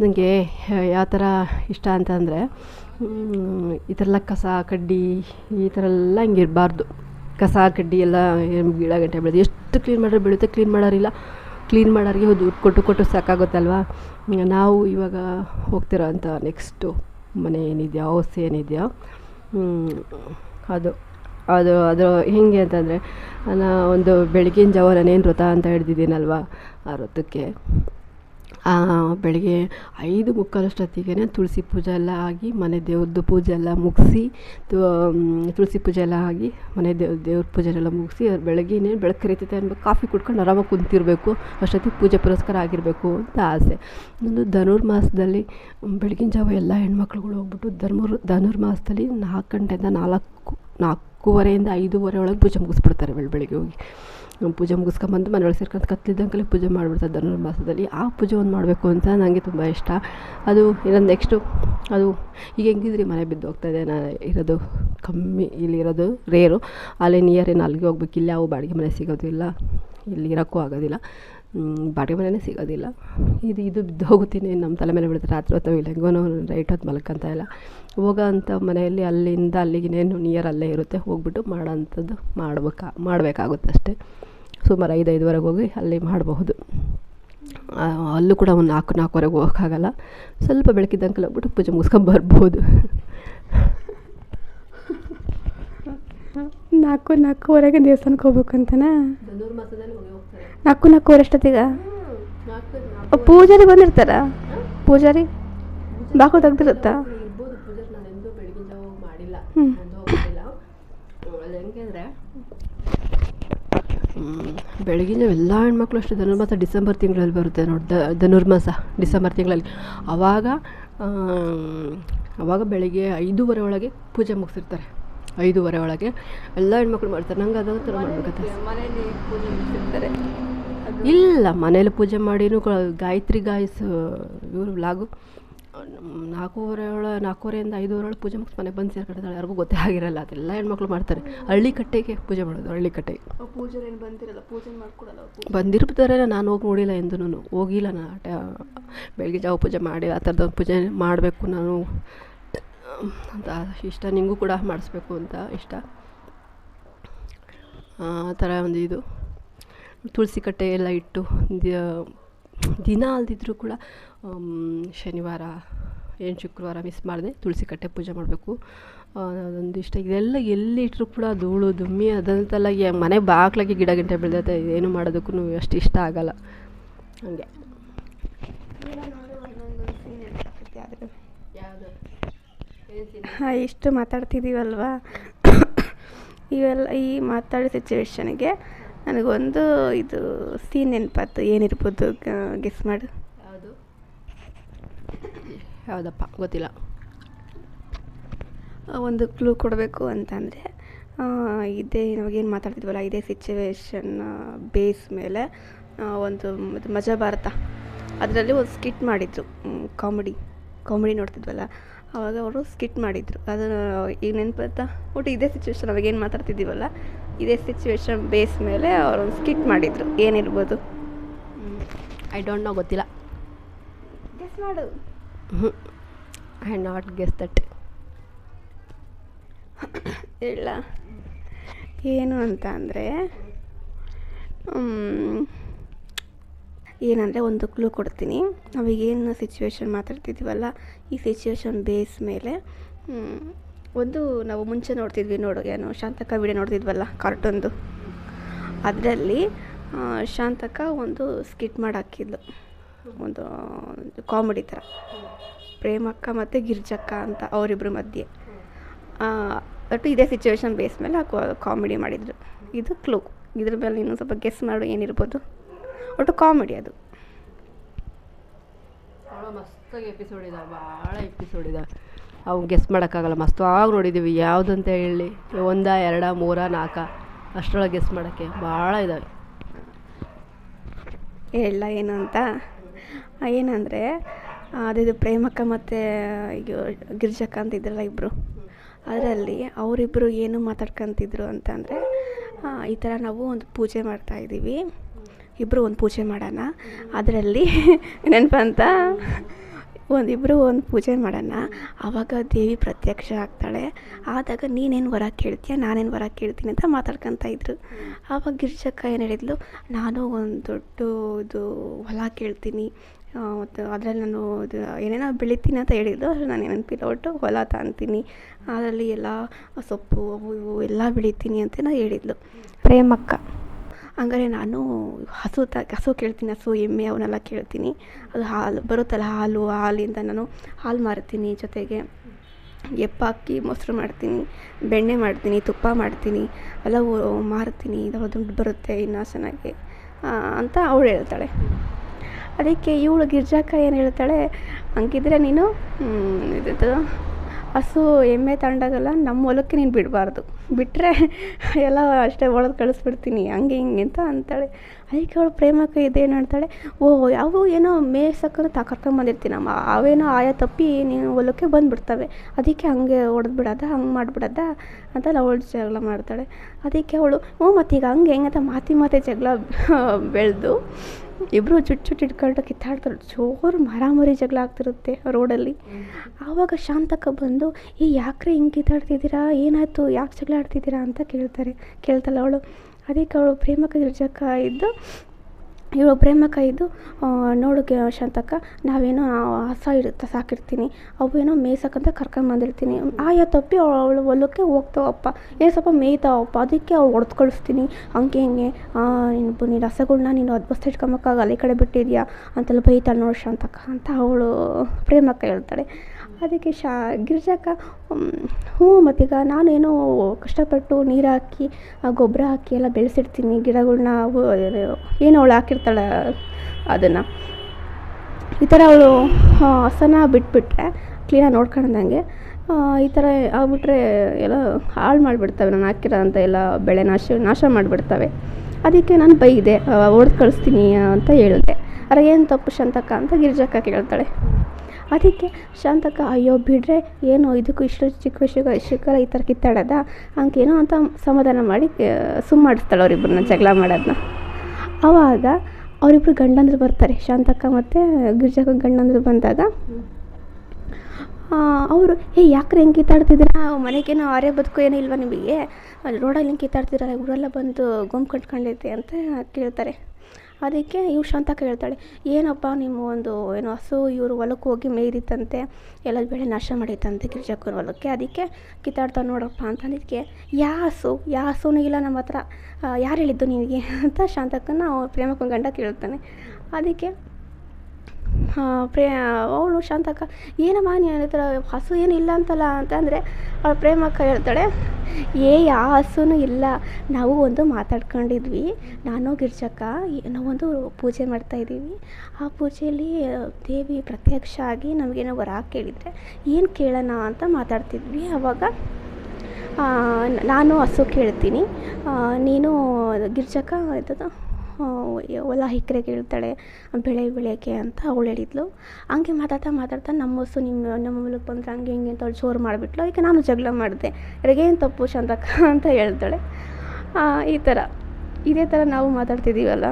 ನನಗೆ ಯಾವ ಥರ ಇಷ್ಟ ಅಂತಂದರೆ ಈ ಥರ ಎಲ್ಲ ಕಸ, ಕಡ್ಡಿ, ಈ ಥರ ಎಲ್ಲ ಹಿಂಗೆ ಇರಬಾರ್ದು. ಕಸ, ಕಡ್ಡಿ ಎಲ್ಲ ಗಿಡ ಗಂಟೆ ಬೆಳೆದು ಎಷ್ಟು ಕ್ಲೀನ್ ಮಾಡಿದ್ರೆ ಬೆಳೆಯುತ್ತೆ ಕ್ಲೀನ್ ಮಾಡೋರಿಲ್ಲ. ಕ್ಲೀನ್ ಮಾಡೋರಿಗೆ ದುಡ್ಡು ಕೊಟ್ಟು ಕೊಟ್ಟು ಸಾಕಾಗುತ್ತಲ್ವಾ ನಾವು ಇವಾಗ ಹೋಗ್ತಿರೋ ಅಂಥ ನೆಕ್ಸ್ಟು ಮನೆ ಏನಿದೆಯೋ ಹೌಸ್ ಏನಿದೆಯೋ? ಅದು ಅದು ಅದು ಹೇಗೆ ಅಂತಂದರೆ ನಾನು ಒಂದು ಬೆಳಗಿನ ಜಾವ ನಾನೇನು ವೃತ ಅಂತ ಹಿಡ್ದಿದ್ದೀನಲ್ವ? ಆ, ಬೆಳಗ್ಗೆ ಐದು ಮುಕ್ಕಾಲಷ್ಟೊತ್ತಿಗೆ ತುಳಸಿ ಪೂಜೆ ಎಲ್ಲ ಆಗಿ ಮನೆ ದೇವ್ರದ್ದು ಪೂಜೆ ಎಲ್ಲ ಮುಗಿಸಿ ತುಳಸಿ ಪೂಜೆ ಎಲ್ಲ ಆಗಿ ಮನೆ ದೇವ್ರ ದೇವ್ರ ಪೂಜೆನೆಲ್ಲ ಮುಗಿಸಿ ಬೆಳಗ್ಗೆನೇ ಬೆಳಕು ಕರಿತೈತೆ ಅನ್ಬೇಕು. ಕಾಫಿ ಕುಡ್ಕೊಂಡು ಆರಾಮಾಗಿ ಕುಂತಿರಬೇಕು. ಅಷ್ಟೊತ್ತಿಗೆ ಪೂಜೆ ಪುರಸ್ಕಾರ ಆಗಿರಬೇಕು ಅಂತ ಆಸೆ. ಇನ್ನೊಂದು ಧನುರ್ಮಾಸದಲ್ಲಿ, ಬೆಳಗಿನ ಜಾವ ಎಲ್ಲ ಹೆಣ್ಮಕ್ಳುಗಳು ಹೋಗ್ಬಿಟ್ಟು ಧರ್ಮುರ್, ಧನುರ್ಮಾಸದಲ್ಲಿ ನಾಲ್ಕು ಗಂಟೆಯಿಂದ ನಾಲ್ಕು ನಾಲ್ಕು ನಾಲ್ಕೂವರೆಯಿಂದ ಐದೂವರೆ ಒಳಗೆ ಪೂಜೆ ಮುಗಿಸ್ಬಿಡ್ತಾರೆ ಬೆಳ, ಬೆಳಗ್ಗೆ ಹೋಗಿ. ಪೂಜೆ ಮುಗಿಸ್ಕೊಂಬಂದು ಮನೆಯೊಳಗೆ ಸೇರ್ಕೊಂಡು ಕತ್ತಲಿದ್ದಂಕಲೆ ಪೂಜೆ ಮಾಡಿಬಿಡ್ತಾರೆ ಧನುರ್ಮಾಸದಲ್ಲಿ ಆ ಪೂಜೆ ಒಂದು ಮಾಡಬೇಕು ಅಂತ ನನಗೆ ತುಂಬ ಇಷ್ಟ. ಅದು ಇನ್ನೊಂದು ನೆಕ್ಸ್ಟು ಅದು ಈಗ ಹೆಂಗಿದ್ರಿ ಮನೆ ಬಿದ್ದು ಹೋಗ್ತಾಯಿದೆ ನಾನು ಇರೋದು ಕಮ್ಮಿ, ಇಲ್ಲಿರೋದು ರೇರು. ಅಲ್ಲೇ ನಿಯರ್ ಏನು ಅಲ್ಲಿಗೆ ಹೋಗ್ಬೇಕು. ಇಲ್ಲಿ ಯಾವ ಬಾಡಿಗೆ ಮನೆ ಸಿಗೋದಿಲ್ಲ. ಇಲ್ಲಿ ಇರೋಕ್ಕೂ ಆಗೋದಿಲ್ಲ. ಬಾಡಿಗೆ ಮನೆಯೇ ಸಿಗೋದಿಲ್ಲ. ಇದು ಇದು ಬಿದ್ದು ಹೋಗುತ್ತೀನಿ ನಮ್ಮ ತಲೆ ಮೇಲೆ ಬಿಡುತ್ತೆ ರಾತ್ರಿ ಹೊತ್ತು ಇಲ್ಲ ಹೆಂಗೋ ರೈಟ್ ಹೊತ್ತು ಮಲ್ಕೊಂತ ಇಲ್ಲ. ಹೋಗೋ ಅಂಥ ಮನೆಯಲ್ಲಿ ಅಲ್ಲಿಂದ ಅಲ್ಲಿಗಿನೇನು ನಿಯರ್ ಅಲ್ಲೇ ಇರುತ್ತೆ ಹೋಗ್ಬಿಟ್ಟು ಮಾಡೋ ಅಂಥದ್ದು ಮಾಡ್ಬೇಕಾ ಮಾಡಬೇಕಾಗುತ್ತೆ ಅಷ್ಟೇ. ಸುಮಾರು ಐದು ಐದುವರೆಗೆ ಹೋಗಿ ಅಲ್ಲಿ ಮಾಡಬಹುದು. ಅಲ್ಲೂ ಕೂಡ ಒಂದು ನಾಲ್ಕು ನಾಲ್ಕುವರೆಗೆ ಹೋಗೋಕ್ಕಾಗಲ್ಲ. ಸ್ವಲ್ಪ ಬೆಳಕಿದ್ದಂಗೆ ಹೋಗ್ಬಿಟ್ಟು ಪೂಜೆ ಮುಗಿಸ್ಕೊಂಬರ್ಬೋದು ನಾಲ್ಕು ನಾಲ್ಕುವರೆಗೆ ದೇವಸ್ಥಾನಕ್ಕೆ ಹೋಗ್ಬೇಕು ಅಂತನಾ ಧನುರ್ಮಾಸದಲ್ಲಿ ಹೋಗಿ ಹೋಗ್ತಾರೆ ನಾಲ್ಕು ನಾಲ್ಕೂವರೆ ಅಷ್ಟೊತ್ತಿಗೆ ಪೂಜಾರಿ ಬಂದಿರ್ತಾರ? ಪೂಜಾರಿ? ಬಾಕು ತೆಗ್ದಿರುತ್ತಾ? ಬೆಳಗಿನ ಎಲ್ಲ ಹೆಣ್ಮಕ್ಳು ಅಷ್ಟೇ, ಧನುರ್ಮಾಸ ಡಿಸೆಂಬರ್ ತಿಂಗಳಲ್ಲಿ ಬರುತ್ತೆ ನೋಡಿ ಧನುರ್ಮಾಸ ಡಿಸೆಂಬರ್ ತಿಂಗಳಲ್ಲಿ. ಆವಾಗ ಆವಾಗ ಬೆಳಿಗ್ಗೆ ಐದೂವರೆ ಒಳಗೆ ಪೂಜೆ ಮುಗಿಸಿರ್ತಾರೆ. ಐದೂವರೆ ಒಳಗೆ. ಎಲ್ಲ ಹೆಣ್ಮಕ್ಳು ಮಾಡ್ತಾರೆ. ನಂಗೆ ಅದೊಂದು ಥರ ಮಾಡ್ಬೇಕಂತ ಇಲ್ಲ ಮನೇಲಿ ಪೂಜೆ ಮಾಡಿನೂ ಗಾಯತ್ರಿ ಗಾಯಸ್ ಇವರು ಲಾಗು. ನಾಲ್ಕೂವರೆ ಒಳ ನಾಲ್ಕೂವರೆಯಿಂದ ಐದೂವರೆ ಒಳಗೆ ಪೂಜೆ ಮುಗಿಸಿ ಮನೆಗೆ ಬಂದು ಸೇರ್ಕೊಂಡಿದ್ದಾಳೆ ಯಾರಿಗೂ ಗೊತ್ತೇ ಆಗಿರಲ್ಲ. ಅದೆಲ್ಲ ಹೆಣ್ಮಕ್ಳು ಮಾಡ್ತಾರೆ. ಹಳ್ಳಿ ಕಟ್ಟೆಗೆ ಪೂಜೆ ಮಾಡೋದು ಹಳ್ಳಿ ಕಟ್ಟೆಗೆ ಪೂಜೆ ಏನು ಬಂದಿರಲ್ಲ? ಪೂಜೆ ಮಾಡ್ಕೊಡಲ್ಲ. ಬಂದಿರ್ತಾರೆ ನಾನು ಹೋಗಿ ನೋಡಿಲ್ಲ ಎಂದೂ ಹೋಗಿಲ್ಲ ನಾನು ಬೆಳಗ್ಗೆ ಜಾವ ಪೂಜೆ ಮಾಡಿ ಆ ಥರದ ಪೂಜೆ ಮಾಡಬೇಕು ನಾನು. ಅಂತ ಇಷ್ಟ. ನಿಮಗೂ ಕೂಡ ಮಾಡಿಸ್ಬೇಕು ಅಂತ ಇಷ್ಟ. ಆ ಥರ ಒಂದು ಇದು. ತುಳಸಿ ಕಟ್ಟೆ ಎಲ್ಲ ಇಟ್ಟು ದಿನ ಅಲ್ದಿದ್ರು ಕೂಡ ಶನಿವಾರ ಏನು ಶುಕ್ರವಾರ ಮಿಸ್ ಮಾಡಿದೆ ತುಳಸಿ ಕಟ್ಟೆ ಪೂಜೆ ಮಾಡಬೇಕು. ಅದೊಂದು ಇಷ್ಟ. ಇದೆಲ್ಲ ಎಲ್ಲಿ ಇಟ್ಟರು ಕೂಡ ಧೂಳು ದುಮ್ಮಿ ಅದಂತೆಲ್ಲ ಮನೆ ಬಾಗ್ಲಾಗೆ ಗಿಡ ಗಂಟೆ ಬೆಳೆದೈತೆ ಏನು ಮಾಡೋದಕ್ಕೂ ಅಷ್ಟು ಇಷ್ಟ ಆಗಲ್ಲ. ಹಾಗೆ. ಇಷ್ಟು ಮಾತಾಡ್ತಿದ್ದೀವಲ್ವಾ ಇವೆಲ್ಲ ಈ ಮಾತಾಡೋ ಸಿಚುವೇಶನ್ಗೆ ನನಗೊಂದು ಇದು ಸೀನ್ ನೆನಪಾತು ಏನಿರ್ಬೋದು? ಗೆಸ್ ಮಾಡು. ಯಾವುದು? ಯಾವುದಪ್ಪ? ಗೊತ್ತಿಲ್ಲ. ಒಂದು ಕ್ಲೂ ಕೊಡಬೇಕು ಅಂತಂದರೆ ಇದೇ ನಮಗೇನು ಮಾತಾಡ್ತಿದ್ವಲ್ಲ ಇದೇ ಸಿಚುವೇಶನ್ ಬೇಸ್ ಮೇಲೆ ಒಂದು ಮಜಾ ಭಾರತ. ಅದರಲ್ಲಿ ಒಂದು ಸ್ಕಿಟ್ ಮಾಡಿದ್ರು. ಕಾಮಿಡಿ ಕಾಮಿಡಿ ನೋಡ್ತಿದ್ವಲ್ಲ. ಆವಾಗ ಅವರು ಸ್ಕಿಟ್ ಮಾಡಿದರು. ಅದು ಈಗ ನೆನಪತ್ತಾ ಒಟ್ಟು ಇದೇ ಸಿಚುವೇಶನ್ ಅವಾಗೇನು ಮಾತಾಡ್ತಿದ್ದೀವಲ್ಲ? ಇದೇ ಸಿಚುವೇಶನ್ ಬೇಸ್ ಮೇಲೆ ಅವರು ಒಂದು ಸ್ಕಿಟ್ ಮಾಡಿದರು. ಏನಿರ್ಬೋದು? ಐ ಡೋಂಟ್ ನೋ ಗೊತ್ತಿಲ್ಲ. ಗೆಸ್ ಮಾಡು. ಐ ನಾಟ್ ಗೆಸ್ ದಟ್ ಇಲ್ಲ ಏನು ಅಂತ ಅಂದರೆ ಏನಂದರೆ ಒಂದು ಕ್ಲೂ ಕೊಡ್ತೀನಿ. ನಾವೀಗೇನು ಸಿಚುವೇಶನ್ ಮಾತಾಡ್ತಿದ್ದೀವಲ್ಲ, ಈ ಸಿಚುವೇಶನ್ ಬೇಸ್ ಮೇಲೆ ಒಂದು ನಾವು ಮುಂಚೆ ನೋಡ್ತಿದ್ವಿ ನೋಡು, ಏನು ಶಾಂತಕ ವಿಡಿಯೋ ನೋಡ್ತಿದ್ವಲ್ಲ ಕಾರ್ಟೂನ್ದು ಅದರಲ್ಲಿ ಶಾಂತಕ ಒಂದು ಸ್ಕಿಟ್ ಮಾಡಿ ಹಾಕಿದ್ಲು ಒಂದು ಕಾಮಿಡಿ ಥರ ಪ್ರೇಮಕ್ಕ ಮತ್ತು ಗಿರ್ಜಕ್ಕ ಅಂತ ಅವರಿಬ್ಬರ ಮಧ್ಯೆ. ಬಟ್ ಇದೇ ಸಿಚುವೇಶನ್ ಬೇಸ್ ಮೇಲೆ ಕಾಮಿಡಿ ಮಾಡಿದರು. ಇದು ಕ್ಲೂ ಇದ್ರ ಮೇಲೆ ಇನ್ನೊಂದು ಸ್ವಲ್ಪ ಗೆಸ್ ಮಾಡು, ಏನಿರ್ಬೋದು? ಒಟ್ಟು ಕಾಮಿಡಿ ಅದು. ಮಸ್ತಾಗಿ ಎಪಿಸೋಡ್ ಇದಾವೆ ಭಾಳ ಎಪಿಸೋಡ್ ಇದಾವೆ. ಅವು ಗೆಸ್ ಮಾಡೋಕ್ಕಾಗಲ್ಲ ಮಸ್ತವಾಗಿ ನೋಡಿದ್ದೀವಿ ಯಾವುದಂತ ಹೇಳಿ? ಒಂದ ಎರಡ ಮೂರ ನಾಲ್ಕ? ಅಷ್ಟರೊಳಗೆ ಗೆಸ್ ಮಾಡೋಕ್ಕೆ ಭಾಳ ಇದ್ದಾವೆ ಹೇಳ ಏನು ಅಂತ? ಏನಂದರೆ ಅದಿದು ಪ್ರೇಮಕ್ಕ ಮತ್ತು ಗಿರ್ಜಕ್ಕ ಅಂತ ಇದ್ರಲ್ಲ ಇಬ್ಬರು ಅದರಲ್ಲಿ ಅವರಿಬ್ಬರು ಏನು ಮಾತಾಡ್ಕೊಂತಿದ್ರು ಅಂತಂದರೆ ಈ ಥರ ನಾವು ಒಂದು ಪೂಜೆ ಮಾಡ್ತಾಯಿದ್ದೀವಿ ಇಬ್ಬರು ಒಂದು ಪೂಜೆ ಮಾಡೋಣ. ಅದರಲ್ಲಿ ನೆನಪಂತ ಒಂದಿಬ್ಬರು ಒಂದು ಪೂಜೆ ಮಾಡೋಣ. ಆವಾಗ ದೇವಿ ಪ್ರತ್ಯಕ್ಷ ಆಗ್ತಾಳೆ. ಆದಾಗ ನೀನೇನು ವರ ಕೇಳ್ತೀಯ, ನಾನೇನು ವರ ಕೇಳ್ತೀನಿ ಅಂತ ಮಾತಾಡ್ಕೊತ ಇದ್ರು. ಆವಾಗ ಗಿರ್ಜಕ್ಕ ಏನು ಹೇಳಿದ್ಲು, ನಾನು ಒಂದು ದೊಡ್ಡ ಇದು ಹೊಲ ಕೇಳ್ತೀನಿ. ಮತ್ತು ಅದರಲ್ಲಿ ನಾನು ಇದು ಏನೇನೋ ಬೆಳಿತೀನಿ ಅಂತ ಹೇಳಿದ್ದು ನಾನು ನೆನಪಿಲ್ಲ ಒಟ್ಟು ಹೊಲ ತಾಂತೀನಿ. ಅದರಲ್ಲಿ ಎಲ್ಲ ಸೊಪ್ಪು ಅವು ಇವು ಎಲ್ಲ ಬೆಳಿತೀನಿ ಅಂತೇನೋ ಹೇಳಿದ್ಲು. ಪ್ರೇಮಕ್ಕ. ಹಂಗಾರೆ ನಾನು ಹಸು ತ, ಹಸು ಕೇಳ್ತೀನಿ, ಹಸು ಎಮ್ಮೆ ಅವನ್ನೆಲ್ಲ ಕೇಳ್ತೀನಿ. ಅದು ಹಾಲು, ಬರುತ್ತಲ್ಲ ಹಾಲು ಹಾಲಿಂದ ನಾನು ಹಾಲು ಮಾರ್ತೀನಿ ಜೊತೆಗೆ ಎಪ್ಪಾಕಿ ಮೊಸರು ಮಾಡ್ತೀನಿ, ಬೆಣ್ಣೆ ಮಾಡ್ತೀನಿ, ತುಪ್ಪ ಮಾಡ್ತೀನಿ ಎಲ್ಲ ಮಾರ್ತೀನಿ ಇದು ದುಡ್ಡು ಬರುತ್ತೆ ಇನ್ನೂ ಚೆನ್ನಾಗಿ ಅಂತ ಅವಳು ಹೇಳ್ತಾಳೆ. ಅದಕ್ಕೆ ಇವಳು ಗಿರ್ಜಾಕ ಏನು ಹೇಳ್ತಾಳೆ, ಹಂಗಿದ್ರೆ ನೀನು ಇದಿದ್ದು ಹಸು ಎಮ್ಮೆ ತಂಡಗಲ್ಲ ನಮ್ಮ ಹೊಲಕ್ಕೆ ನೀನು ಬಿಡಬಾರ್ದು. ಬಿಟ್ಟರೆ ಎಲ್ಲ ಅಷ್ಟೇ ಒಳಗೆ ಕಳಿಸ್ಬಿಡ್ತೀನಿ, ಹಂಗೆ ಹಿಂಗೆ ಅಂತ ಅಂತಾಳೆ. ಅದಕ್ಕೆ ಅವಳು ಪ್ರೇಮಕ್ಕ ಇದೇನು ಹೇಳ್ತಾಳೆ ಓ ಅವು ಏನೋ ಮೇಯ್ಸಕ್ಕೆ ತಕರ್ಕೊಂಬಂದಿರ್ತೀನಮ್ಮ ಕರ್ಕೊಂಬಂದಿರ್ತೀನಮ್ಮ ಅವೇನೋ ಆಯಾ ತಪ್ಪಿ ನೀನು ಹೊಲಕ್ಕೆ ಬಂದುಬಿಡ್ತವೆ. ಅದಕ್ಕೆ ಹಂಗೆ ಹೊಡ್ದು ಬಿಡೋದಾ ಹಂಗೆ ಮಾಡಿಬಿಡೋದ ಅಂತೆಲ್ಲ ಅವಳು ಜಗಳ ಮಾಡ್ತಾಳೆ. ಅದಕ್ಕೆ ಅವಳು, ಹ್ಞೂ, ಮತ್ತೀಗ ಹಂಗೆ ಹೆಂಗೆ ಅಂತ ಮಾತಿ ಮಾತೆ ಜಗಳ ಬೆಳೆದು ಇಬ್ಬರು ಚುಟ್ ಚುಟ್ ಇಟ್ಕೊಂಡು ಕಿತ್ತಾಡ್ತಾರೆ. ಜೋರು ಮರಾಮರಿ ಜಗಳ ಆಗ್ತಿರುತ್ತೆ ರೋಡಲ್ಲಿ. ಆವಾಗ ಶಾಂತಕ್ಕ ಬಂದು, ಏ, ಯಾಕ್ರೆ ಹಿಂಗೆ ಕಿತ್ತಾಡ್ತಿದ್ದೀರಾ? ಏನಾಯ್ತು? ಯಾಕೆ ಜಗಳ ಆಡ್ತಿದ್ದೀರಾ? ಅಂತ ಕೇಳ್ತಾರೆ. ಕೇಳ್ತಾಳೆ ಅವಳು. ಅದಕ್ಕೆ ಅವಳು ಪ್ರೇಮಕ ಗಿರ್ಜಕ್ಕ ಇದ್ದು ಇವಳು ಪ್ರೇಮಕ ಇದ್ದು ನೋಡು ಶಾಂತಕ್ಕ, ನಾವೇನೋ ಹಸ ಇರುತ್ತೆ ಸಾಕಿರ್ತೀನಿ ಅವೇನೋ ಮೇಯ್ಸಕ್ಕಂತ ಕರ್ಕೊಂಬಂದಿರ್ತೀನಿ ಆಯ ತಪ್ಪಿ ಅವಳು ಹೊಲಕ್ಕೆ ಹೋಗ್ತಾವಪ್ಪ. ಏನು ಸ್ವಲ್ಪ ಮೇಯ್ತಾವಪ್ಪ. ಅದಕ್ಕೆ ಅವ್ಳು ಹೊಡೆದು ಕಳಿಸ್ತೀನಿ ಹಂಗೆ ಹಿಂಗೆ ನೀನು ನೀನು ರಸಗಳನ್ನ ನೀನು ಅದು ಬಸ್ ಇಟ್ಕೊಂಬಕ್ಕಾಗಲ್ಲ ಈ ಕಡೆ ಬಿಟ್ಟಿದ್ಯಾ? ಅಂತೆಲ್ಲ ಬೈತಾಳೆ ನೋಡು ಶಾಂತಕ್ಕ ಅಂತ ಅವಳು ಪ್ರೇಮಕ್ಕ ಹೇಳ್ತಾಳೆ. ಅದಕ್ಕೆ ಶಾ ಗಿರ್ಜಕ್ಕ ಹ್ಞೂ ಮತ್ತೀಗ ನಾನೇನೋ ಕಷ್ಟಪಟ್ಟು ನೀರು ಹಾಕಿ ಗೊಬ್ಬರ ಹಾಕಿ ಎಲ್ಲ ಬೆಳೆಸಿರ್ತೀನಿ ಗಿಡಗಳ್ನ ಏನು ಅವಳು ಹಾಕಿರ್ತಾಳೆ, ಅದನ್ನು. ಈ ಥರ ಅವಳು ಹಸನ ಬಿಟ್ಬಿಟ್ರೆ ಕ್ಲೀನಾಗಿ ನೋಡ್ಕೊಂಡಂಗೆ ಈ ಥರ ಆಗ್ಬಿಟ್ರೆ ಎಲ್ಲ ಹಾಳು ಮಾಡಿಬಿಡ್ತವೆ, ನಾನು ಹಾಕಿರೋ ಅಂಥ ಎಲ್ಲ ಬೆಳೆ ನಾಶ ನಾಶ ಮಾಡಿಬಿಡ್ತವೆ. ಅದಕ್ಕೆ ನಾನು ಬೈದೆ ಹೊಡೆದು ಕಳಿಸ್ತೀನಿ ಅಂತ ಹೇಳಿದೆ. ಅರೆ, ಏನು ತಪ್ಪು ಶಂತಕ ಅಂತ ಗಿರಿಜಕ್ಕ ಕೇಳ್ತಾಳೆ. ಅದಕ್ಕೆ ಶಾಂತಕ್ಕ ಅಯ್ಯೋ, ಬಿಡ್ರೆ, ಏನು ಇದಕ್ಕೂ ಇಷ್ಟು ಚಿಕ್ಕ ವಿಷಯ ಇಷ್ಟಕ್ಕೆಲ್ಲ ಈ ಥರ ಕಿತ್ತಾಡೋದ ಹಂಗೇನೋ ಅಂತ ಸಮಾಧಾನ ಮಾಡಿ ಸುಮ್ಮ ಮಾಡಿಸ್ತಾಳೆ ಅವರಿಬ್ಬರನ್ನ ಜಗಳ ಮಾಡೋದನ್ನ. ಆವಾಗ ಅವರಿಬ್ಬರು ಗಂಡಂದ್ರು ಬರ್ತಾರೆ ಶಾಂತಕ್ಕ ಮತ್ತು ಗಿರ್ಜಕ್ಕ ಗಂಡಂದ್ರು ಬಂದಾಗ. ಅವರು, ಏ, ಯಾಕ್ರೆ ಹೆಂಗೆ ಕಿತ್ತಾಡ್ತಿದ್ದೀರಾ? ಮನೆಗೇನೋ ಆರೇ ಬದುಕು ಏನೂ ಇಲ್ವಾ ನಿಮಗೆ? ಅಲ್ಲಿ ರೋಡಲ್ಲಿ ಹಿಂಗೆ ಕಿತ್ತಾಡ್ತಿದ್ದಾರೆ ಊರೆಲ್ಲ ಬಂದು ಗುಂಪು ಕಟ್ಕೊಂಡೈತೆ ಅಂತ ಕೇಳ್ತಾರೆ. ಅದಕ್ಕೆ ಇವ್ರು ಶಾಂತ ಕೇಳ್ತಾಳೆ ಏನಪ್ಪ ನಿಮ್ಮ ಒಂದು ಏನು ಹಸು ಇವರು ಹೊಲಕ್ಕೆ ಹೋಗಿ ಮೇಯ್ದಿತ್ತಂತೆ ಎಲ್ಲ ಬೆಳೆ ನಾಶ ಮಾಡಿತ್ತಂತೆ ಗಿರಿಜಕ್ಕನ ಹೊಲಕ್ಕೆ, ಅದಕ್ಕೆ ಕಿತ್ತಾಡ್ತಾ ನೋಡಪ್ಪ ಅಂತಂದಿದ್ದಕ್ಕೆ ಯಾ ಹಸು, ಯಾ ಹಸುನೂ ಇಲ್ಲ ನಮ್ಮ ಹತ್ರ ಯಾರು ಹೇಳಿದ್ದು ನಿನಗೆ? ಅಂತ ಶಾಂತಕ್ಕನ ಪ್ರೇಮಕ್ಕನ ಗಂಡ ಕೇಳ್ತಾನೆ ಅದಕ್ಕೆ ಪ್ರೇ ಅವಳು ಶಾಂತಕ್ಕ, ಏನಮ್ಮ ನೀನು ಥರ ಹಸು ಏನು ಇಲ್ಲ ಅಂತಲ್ಲ ಅಂತಂದರೆ ಅವಳು ಪ್ರೇಮಕ್ಕ ಹೇಳ್ತಾಳೆ, ಏ ಯಾವ ಹಸುನೂ ಇಲ್ಲ. ನಾವು ಒಂದು ಮಾತಾಡ್ಕೊಂಡಿದ್ವಿ. ನಾನು, ಗಿರ್ಜಕ್ಕ, ಈ- ನಾವೊಂದು ಪೂಜೆ ಮಾಡ್ತಾಯಿದ್ದೀವಿ ಆ ಪೂಜೆಯಲ್ಲಿ, ದೇವಿ ಪ್ರತ್ಯಕ್ಷ ಆಗಿ ನಮಗೇನೋ ವರ ಕೇಳಿದರೆ, ಏನು ಕೇಳೋಣ ಅಂತ ಮಾತಾಡ್ತಿದ್ವಿ. ಆವಾಗ ನಾನು ಹಸು ಕೇಳ್ತೀನಿ. ನೀನು, ಗಿರ್ಜಕ್ಕ ಇದ್ದದ್ದು ಹೊಲ ಎಕ್ರೆಗೆ ಕೇಳ್ತಾಳೆ ಬೆಳೆ ಬೆಳೆಯೋಕ್ಕೆ ಅಂತ ಅವಳು ಹೇಳಿದ್ಲು. ಹಂಗೆ ಮಾತಾಡ್ತಾ ಮಾತಾಡ್ತಾ ನಮ್ಮ ಮಸ್ಸು ನಿಮ್ಮ ನಮ್ಮ ಮೂಲಕ್ಕೆ ಬಂದ್ರೆ ಹಂಗೆ ಹಿಂಗೆ ಅಂತ ಅವಳು ಜೋರು ಮಾಡಿಬಿಟ್ಲು. ಅದಕ್ಕೆ ನಾನು ಜಗಳ ಮಾಡಿದೆ. ಏನು ತಪ್ಪು ಚಂದಕ್ಕ ಅಂತ ಹೇಳ್ತಾಳೆ. ಈ ಥರ. ಇದೇ ಥರ ನಾವು ಮಾತಾಡ್ತಿದ್ದೀವಲ್ಲ?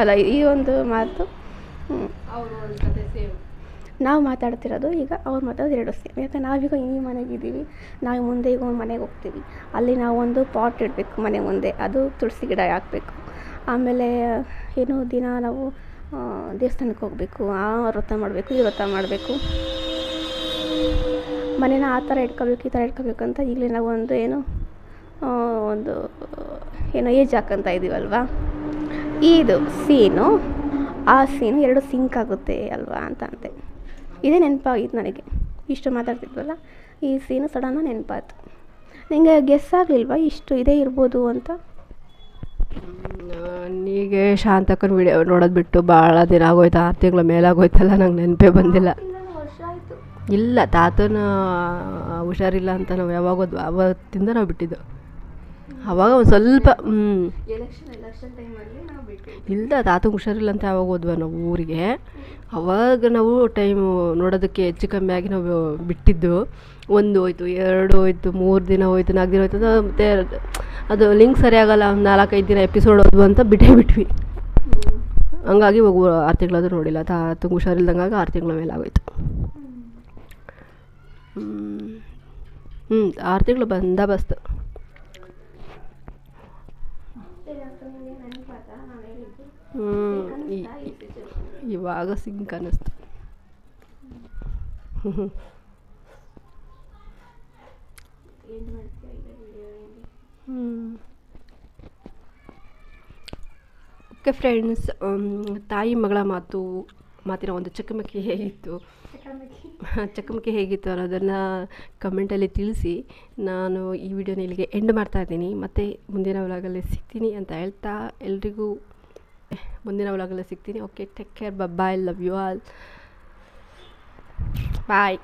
ಅಲ್ಲ ಈ ಒಂದು ಮಾತು. ನಾವು ಮಾತಾಡ್ತಿರೋದು ಈಗ ಅವ್ರು ಮಾತಾಡೋದು ಎರಡು ಸೇಮ್. ಯಾಕಂದ್ರೆ ನಾವೀಗ ಈ ಮನೆಗಿದ್ದೀವಿ. ನಾವು ಮುಂದೆ ಈಗ ಒಂದು ಮನೆಗೆ ಹೋಗ್ತೀವಿ. ಅಲ್ಲಿ ನಾವು ಒಂದು ಪಾಟ್ ಇಡಬೇಕು ಮನೆ ಮುಂದೆ. ಅದು ತುಳಸಿ ಗಿಡ ಹಾಕಬೇಕು. ಆಮೇಲೆ, ಏನು ದಿನ ನಾವು ದೇವಸ್ಥಾನಕ್ಕೆ ಹೋಗಬೇಕು, ಆ ವ್ರತ ಮಾಡಬೇಕು, ಈ ವ್ರತ ಮಾಡಬೇಕು. ಮನೇನ ಆ ಥರ ಇಟ್ಕೋಬೇಕು, ಈ ಥರ ಇಟ್ಕೋಬೇಕು ಅಂತ ಈಗಲೇ ನಾವು ಒಂದು ಏನು ಒಂದು, ಏನೋ ಏಜ್ ಹಾಕಂತ ಇದ್ದೀವಲ್ವಾ ಇದು ಸೀನು, ಆ ಸೀನು ಎರಡು ಸಿಂಕ್ ಆಗುತ್ತೆ ಅಲ್ವಾ ಅಂತ ಅಂತೆ. ಇದೇ ನೆನಪಾಗಿತ್ತು ನನಗೆ. ಇಷ್ಟು ಮಾತಾಡ್ತಿದ್ವಲ್ಲ, ಈ ಸೀನು ಸಡನ್ನಾಗಿ ನೆನಪಾಯ್ತು. ನಿಮಗೆ ಗೆಸ್ ಆಗಲಿಲ್ವಾ? ಇಷ್ಟು ಇದೇ ಇರ್ಬೋದು ಅಂತ? ನನಗೆ ಶಾಂತಕ್ಕನ ವಿಡಿಯೋ ನೋಡೋದು ಬಿಟ್ಟು ಭಾಳ ದಿನ ಆಗೋಯ್ತು, ಆರು ತಿಂಗಳ ಮೇಲಾಗೋಯ್ತಲ್ಲ, ನಂಗೆ ನೆನಪೇ ಬಂದಿಲ್ಲ. ಇಲ್ಲ, ತಾತನ ಹುಷಾರಿಲ್ಲ ಅಂತ ನಾವು ಯಾವಾಗ ಅವತ್ತಿಂದ ನಾವು ಬಿಟ್ಟಿದ್ದು. ಅವಾಗ ಒಂದು ಸ್ವಲ್ಪ ಇಲ್ಲ ತಾತಂಗೆ ಹುಷಾರಿಲ್ಲ ಅಂತ ಯಾವಾಗ ಹೋದ್ವ ನಾವು ಊರಿಗೆ. ಅವಾಗ ನಾವು ಟೈಮು ನೋಡೋದಕ್ಕೆ ಹೆಚ್ಚು ಕಮ್ಮಿ ಆಗಿ ನಾವು ಬಿಟ್ಟಿದ್ದು. ಒಂದು ಹೋಯ್ತು ಎರಡು ಹೋಯ್ತು ಮೂರು ದಿನ ಹೋಯ್ತು ನಾಲ್ಕು ದಿನ ಹೋಯ್ತು ಮತ್ತೆ ಅದು ಲಿಂಕ್ ಸರಿಯಾಗಲ್ಲ ಒಂದು ನಾಲ್ಕೈದು ದಿನ ಎಪಿಸೋಡ್ ಹೋದ್ವು ಅಂತ ಬಿಟ್ಟೇ ಬಿಟ್ವಿ. ಹಂಗಾಗಿ ಹೋಗು ಆರು ತಿಂಗಳಾದ್ರೂ ನೋಡಿಲ್ಲ ತಾತಂಗೆ ಹುಷಾರಿಲ್ದಂಗಾಗಿ ಆರು ತಿಂಗಳ ಮೇಲೆ ಆಗೋಯ್ತು. ಹ್ಞೂ ಆರು ತಿಂಗಳು ಬಂದೋಬಸ್ತು ಹ್ಞೂ ಇವಾಗ ಸಿಂಕ್ ಅನ್ನಿಸ್ತು. ಹ್ಞೂ ಓಕೆ ಫ್ರೆಂಡ್ಸ್ ತಾಯಿ ಮಗಳ ಮಾತು ಮಾತಿನ ಒಂದು ಚಕಮಕಿ ಹೇಗಿತ್ತು? ಚಕಮಕಿ. ಹೇಗಿತ್ತು ಅನ್ನೋದನ್ನು ಕಮೆಂಟಲ್ಲಿ ತಿಳಿಸಿ. ನಾನು ಈ ವಿಡಿಯೋನ ಇಲ್ಲಿಗೆ ಎಂಡ್ ಮಾಡ್ತಾ ಇದ್ದೀನಿ. ಮತ್ತು ಮುಂದಿನ ವ್ಲಾಗಲ್ಲಿ ಸಿಗ್ತೀನಿ ಅಂತ ಹೇಳ್ತಾ ಎಲ್ರಿಗೂ ಮುಂದಿನ ಒಳಗಲ್ಲೇ ಸಿಗ್ತೀನಿ. Okay take care bye love you all bye